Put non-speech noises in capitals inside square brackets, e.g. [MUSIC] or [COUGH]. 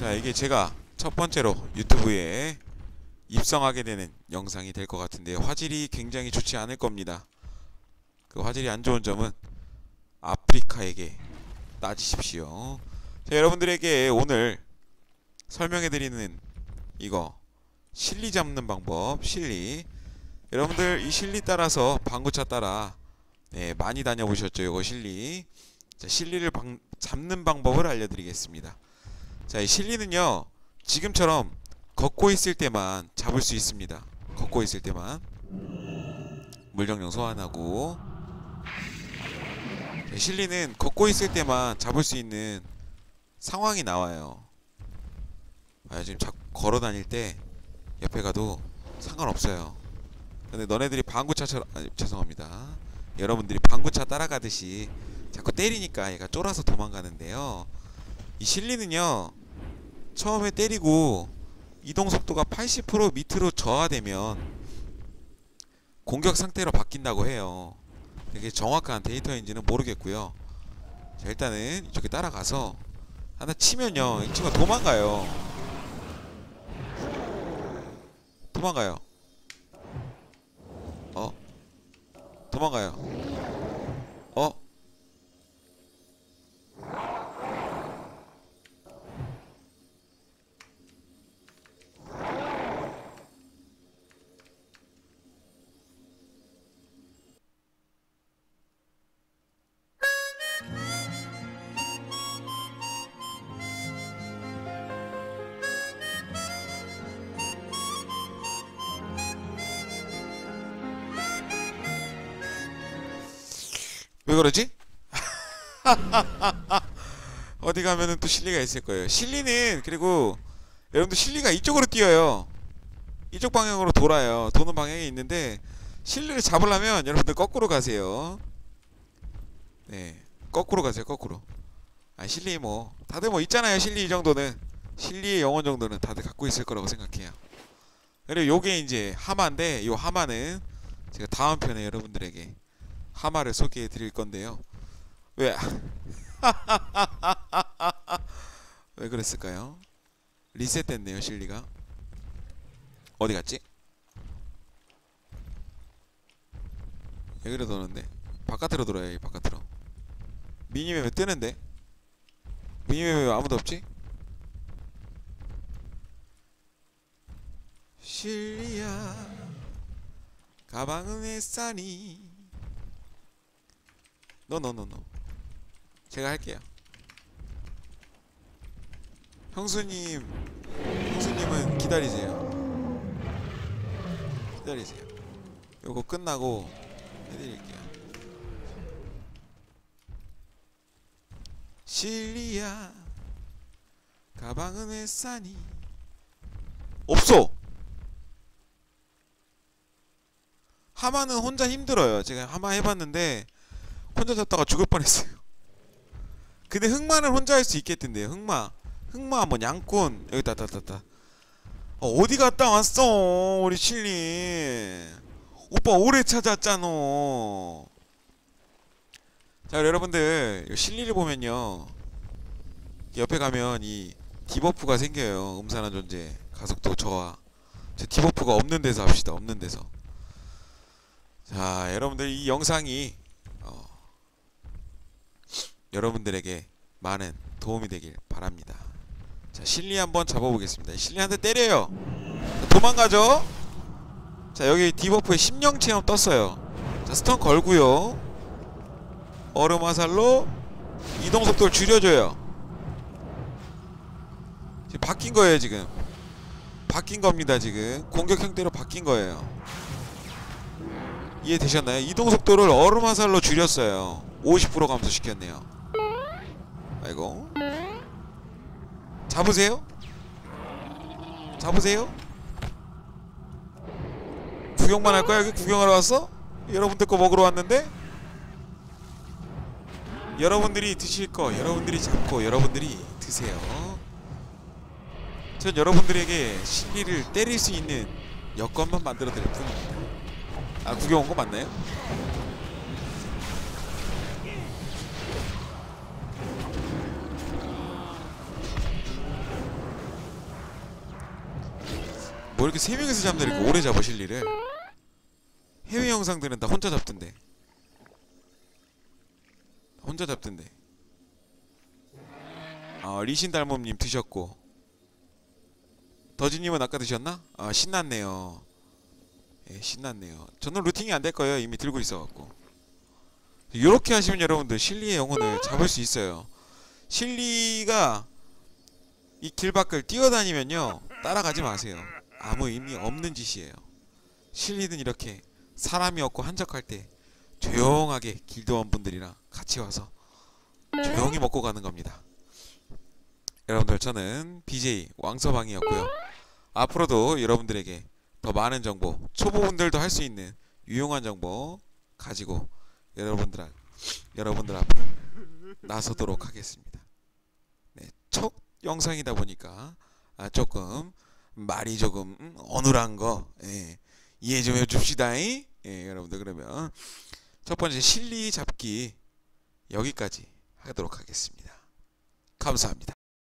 자 이게 제가 첫 번째로 유튜브에 입성하게 되는 영상이 될 것 같은데 화질이 굉장히 좋지 않을 겁니다. 그 화질이 안 좋은 점은 아프리카에게 따지십시오. 자, 여러분들에게 오늘 설명해드리는 이거 실리 잡는 방법 실리 여러분들 이 실리 따라서 방구차 따라 네, 많이 다녀보셨죠 이거 실리 자, 실리를 방, 잡는 방법을 알려드리겠습니다 자, 이 실리는요 지금처럼 걷고 있을 때만 잡을 수 있습니다 걷고 있을 때만 물정령 소환하고 자, 실리는 걷고 있을 때만 잡을 수 있는 상황이 나와요 아, 지금 자꾸 걸어 다닐 때 옆에 가도 상관없어요. 근데 너네들이 방구차처럼 아니, 죄송합니다. 여러분들이 방구차 따라가듯이 자꾸 때리니까 얘가 쫄아서 도망가는데요. 이 실리는요. 처음에 때리고 이동 속도가 80% 밑으로 저하되면 공격 상태로 바뀐다고 해요. 이게 정확한 데이터인지는 모르겠고요. 자, 일단은 이쪽에 따라가서 하나 치면요. 이 친구가 도망가요. 도망가요. 어? 도망가요. 왜 그러지? [LAUGHS] 어디 가면은 또 실리가 있을 거예요. 실리는 그리고 여러분들 실리가 이쪽으로 뛰어요. 이쪽 방향으로 돌아요. 도는 방향이 있는데 실리를 잡으려면 여러분들 거꾸로 가세요. 네, 거꾸로 가세요. 거꾸로. 아 실리 뭐 다들 뭐 있잖아요. 실리 이 정도는 실리의 영혼 정도는 다들 갖고 있을 거라고 생각해요. 그리고 요게 이제 하마인데 요 하마는 제가 다음 편에 여러분들에게 하마를 소개해 드릴 건데요. 왜? [LAUGHS] 왜 그랬을까요? 리셋됐네요, 실리가. 어디 갔지? 여기로 도는데 바깥으로 돌아요, 이 바깥으로. 미니맵 왜 뜨는데? 미니맵 왜 아무도 없지? 실리야 가방은 왜 싸니? 노노노노 제가 할게요. 형수님 형수님은 기다리세요. 기다리세요. 요거 끝나고 해드릴게요. 실리야 가방은 왜 싸니? 없어! 하마는 혼자 힘들어요. 제가 하마 해봤는데 혼자 잡다가 죽을 뻔했어요. 근데 흑마는 혼자 할 수 있겠던데요. 흑마, 흑마 뭐 양꾼 여기다 다 다다. 어, 어디 갔다 왔어 우리 칠리. 오빠 오래 찾았잖아. 자 여러분들 실리를 보면요. 옆에 가면 이 디버프가 생겨요. 음산한 존재 가속도 저하. 저 디버프가 없는 데서 합시다. 없는 데서. 자 여러분들 이 영상이 여러분들에게 많은 도움이 되길 바랍니다. 자, 실리 한번 잡아보겠습니다. 실리한테 때려요. 도망가죠? 자, 여기 디버프에 심령 체험 떴어요. 자, 스턴 걸고요. 얼음 화살로 이동 속도를 줄여줘요. 지금 바뀐 거예요, 지금. 바뀐 겁니다, 지금. 공격 형태로 바뀐 거예요. 이해되셨나요? 이동 속도를 얼음 화살로 줄였어요. 50% 감소시켰네요. 아이고 잡으세요? 잡으세요? 구경만 할 거야? 여기 구경하러 왔어? 여러분들 거 먹으러 왔는데? 여러분들이 드실 거 여러분들이 잡고 여러분들이 드세요 전 여러분들에게 실리를 때릴 수 있는 여건만 만들어 드릴 뿐입니다 아 구경 온 거 맞나요? 뭐 이렇게 세 명이서 잡느니까 오래 잡아 실리를 해외 영상들은 다 혼자 잡던데. 혼자 잡던데. 아 리신 달몸님 드셨고. 더지님은 아까 드셨나? 아 신났네요. 예 신났네요. 저는 루팅이 안 될 거예요. 이미 들고 있어갖고. 이렇게 하시면 여러분들 실리의 영혼을 잡을 수 있어요. 실리가 이 길 밖을 뛰어다니면요 따라가지 마세요 아무 의미 없는 짓이에요. 실리는 이렇게 사람이 없고 한적할 때 조용하게 길도원분들이랑 같이 와서 조용히 먹고 가는 겁니다. 여러분들 저는 BJ 왕서방이었고요. 앞으로도 여러분들에게 더 많은 정보 초보분들도 할 수 있는 유용한 정보 가지고 여러분들 앞- 여러분들 앞에 나서도록 하겠습니다. 네, 첫 영상이다 보니까 아, 조금 말이 조금 음, 어눌한 거 예, 이해 좀 해줍시다. 예, 여러분들 그러면 첫 번째 실리 잡기 여기까지 하도록 하겠습니다. 감사합니다.